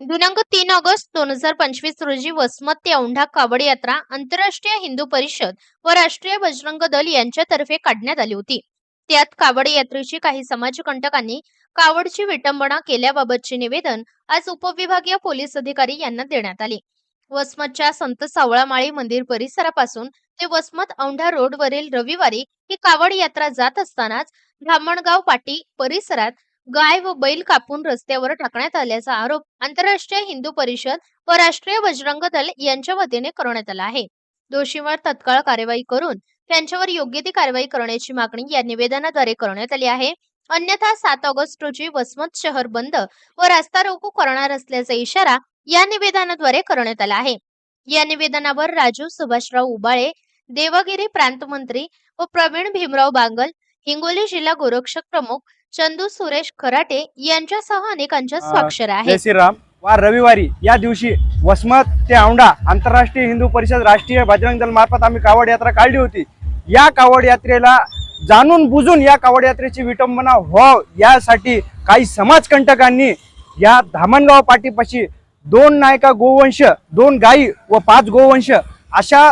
दिनांक तीन ऑगस्ट दोन हजार पंचवीस रोजी वसमत ते औंढा कावड यात्रा आंतरराष्ट्रीय हिंदू परिषद व राष्ट्रीय बजरंग दल यांच्यातर्फे काढण्यात आली होती. त्यात कावड यात्रेची काही समाजकंटकांनी कावडची विटंबना केल्याबाबतचे निवेदन आज उपविभागीय पोलीस अधिकारी यांना देण्यात आले. वसमतच्या संत सावळामाळी मंदिर परिसरापासून ते वसमत औंढा रोडवरील रविवारी ही कावड यात्रा जात असतानाच धामणगाव पाटी परिसरात गाय व बैल कापून रस्त्यावर टाकण्यात आल्याचा आरोप आंतरराष्ट्रीय हिंदू परिषद व राष्ट्रीय बजरंग दल यांच्या वतीने करण्यात आला आहे. दोषींवर तत्काळ कारवाई करून त्यांच्यावर योग्य ती कारवाई करण्याची मागणी या निवेदनाद्वारे करण्यात आली आहे. अन्यथा सात ऑगस्ट रोजी वसमत शहर बंद व रास्ता रोको करणार असल्याचा इशारा या निवेदनाद्वारे करण्यात आला आहे. या निवेदनावर राजू सुभाषराव उबाळे देवगिरी प्रांत मंत्री व प्रवीण भीमराव बांगल हिंगोली जिल्हा गोरक्षक प्रमुख चंदू सुरेश खराटे यांच्यासह अनेकांच्या अं, स्वाक्षऱ्या आहेत. श्रीराम. वार रविवारी या दिवशी वसमत ते औंढा आंतरराष्ट्रीय हिंदू परिषद राष्ट्रीय बजरंग दल मार्फत आम्ही कावड यात्रा काढली होती. या कावड यात्रेला जाणून बुजून या कावड यात्रेची विटंबना व्हाव यासाठी काही समाजकंटकांनी या धामणगाव पाठीपाशी दोन नायका गोवंश दोन गायी व पाच गोवंश अशा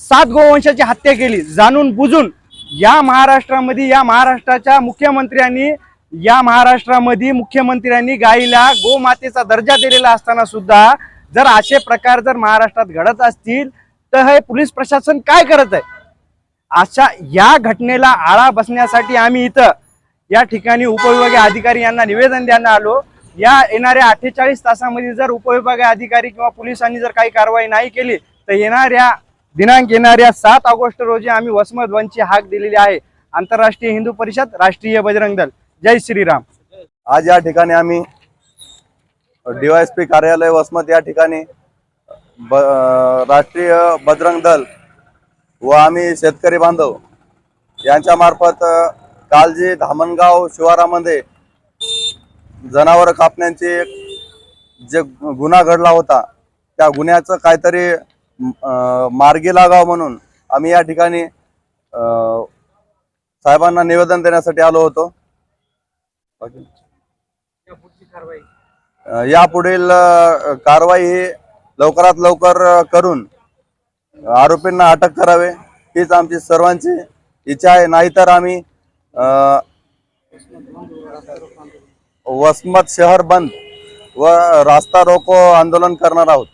सात गोवंशाची हत्या केली. जाणून बुजून या महाराष्ट्रामध्ये या महाराष्ट्राच्या मुख्यमंत्र्यांनी या महाराष्ट्रामध्ये मुख्यमंत्र्यांनी गायीला गोमातेचा दर्जा दिलेला असताना सुद्धा जर असे प्रकार जर महाराष्ट्रात घडत असतील तर हे पोलीस प्रशासन काय करत आहे? अशा या घटनेला आळा बसण्यासाठी आम्ही इथं या ठिकाणी उपविभागीय अधिकारी यांना निवेदन द्यायला आलो. या येणाऱ्या अठ्ठेचाळीस तासामध्ये जर उपविभागीय अधिकारी किंवा पोलिसांनी जर काही कारवाई नाही केली तर येणाऱ्या दिनांक येणाऱ्या सात ऑगस्ट रोजी आम्ही वसमत हाक दिलेली आहे. आंतरराष्ट्रीय हिंदू परिषद राष्ट्रीय बजरंग दल. जय श्रीराम. आज या ठिकाणी आम्ही डीवायएसपी कार्यालय वसमत या ठिकाणी ब राष्ट्रीय बजरंग दल व आम्ही शेतकरी बांधव यांच्या मार्फत कालजी धामणगाव शिवारामध्ये जनावर कापण्याचे जे गुन्हा घडला होता त्या गुन्ह्याचं काहीतरी मार्गी लागावं म्हणून आम्ही या ठिकाणी साहेबांना निवेदन देण्यासाठी आलो होतो. यापुढील कारवाई ही लवकरात लवकर करून आरोपींना अटक करावे हीच आमची सर्वांची इच्छा आहे. नाहीतर आम्ही वसमत शहर बंद व रास्ता रोको आंदोलन करणार आहोत.